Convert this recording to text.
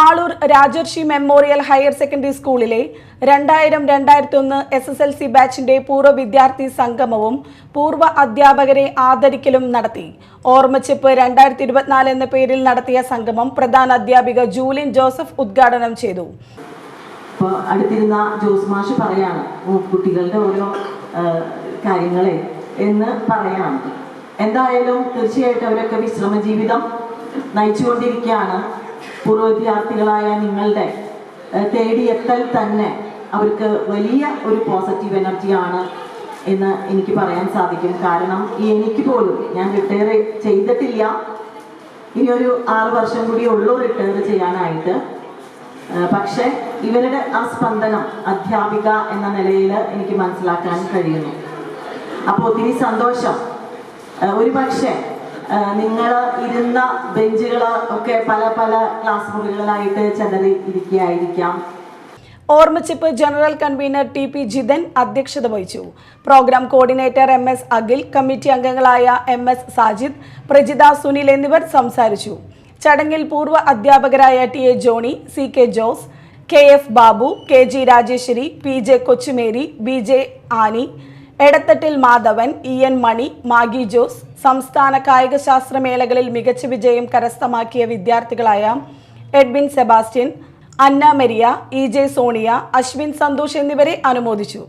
Aloor Rajarshi memorial higher secondary സ്കൂളിലെ രണ്ടായിരം രണ്ടായിരത്തി ഒന്ന് എസ് എസ് എൽ സി ബാച്ചിന്റെ പൂർവ വിദ്യാർത്ഥി സംഗമവും പൂർവ അധ്യാപകരെ ആദരിക്കലും നടത്തി. ഓർമ്മച്ചിപ്പ് രണ്ടായിരത്തി ഇരുപത്തിനാല് എന്ന പേരിൽ നടത്തിയ സംഗമം പ്രധാന അധ്യാപിക ജൂലിൻ ജോസഫ് ഉദ്ഘാടനം ചെയ്തു. അടുത്തിരുന്ന ജോസ് മാഷ് പറയാണ് കുട്ടികളുടെ ഓരോ കാര്യങ്ങളെ എന്ന് പറയാണ്. എന്തായാലും തീർച്ചയായിട്ടും അവരൊക്കെ വിശ്രമ ജീവിതം നയിച്ചുകൊണ്ടിരിക്കുകയാണ്. പൂർവ വിദ്യാർത്ഥികളായ നിങ്ങളുടെ തേടിയെത്തൽ തന്നെ അവർക്ക് വലിയ ഒരു പോസിറ്റീവ് എനർജിയാണ് എന്ന് എനിക്ക് പറയാൻ സാധിക്കും. കാരണം ഈ എനിക്ക് പോലും ഞാൻ റിട്ടയർ ചെയ്തിട്ടില്ല. ഇനി ഒരു ആറ് വർഷം കൂടി ഉള്ളൂ റിട്ടയർ ചെയ്യാനായിട്ട്. പക്ഷേ ഇവരുടെ ആ സ്പന്ദനം അധ്യാപിക എന്ന നിലയിൽ എനിക്ക് മനസ്സിലാക്കാൻ കഴിയുന്നു. അപ്പോൾ ഒത്തിരി സന്തോഷം. ഒരു പക്ഷേ നിങ്ങൾ ഇരുന്ന ബെഞ്ചുകൾ ഒക്കെ പല പല ക്ലാസ് മുറികളിലായിട്ട് ചെതറി ഇരിക്കുകയായിരിക്കാം. ഓർമ്മച്ചിപ്പ് general convener T P Jithan അധ്യക്ഷത വഹിച്ചു. Programme coordinator M S Akhil committee അംഗങ്ങളായ എം എസ് സാജിദ് പ്രജിത സുനിൽ എന്നിവർ സംസാരിച്ചു. ചടങ്ങിൽ പൂർവ അധ്യാപകരായ T A Johny C K Jose K F Babu K G Rajeshwari P J Kochumary B J Annie Edathattil Madhavan E N Mani Maggie Jose സംസ്ഥാന കായികശാസ്ത്ര മേളകളിൽ മികച്ച വിജയം കരസ്ഥമാക്കിയ വിദ്യാർത്ഥികളായ എഡ്വിൻ സെബാസ്റ്റ്യൻ അന്ന മെരിയ ഇ ജെ സോണിയ അശ്വിൻ സന്തോഷ് എന്നിവരെ അനുമോദിച്ചു.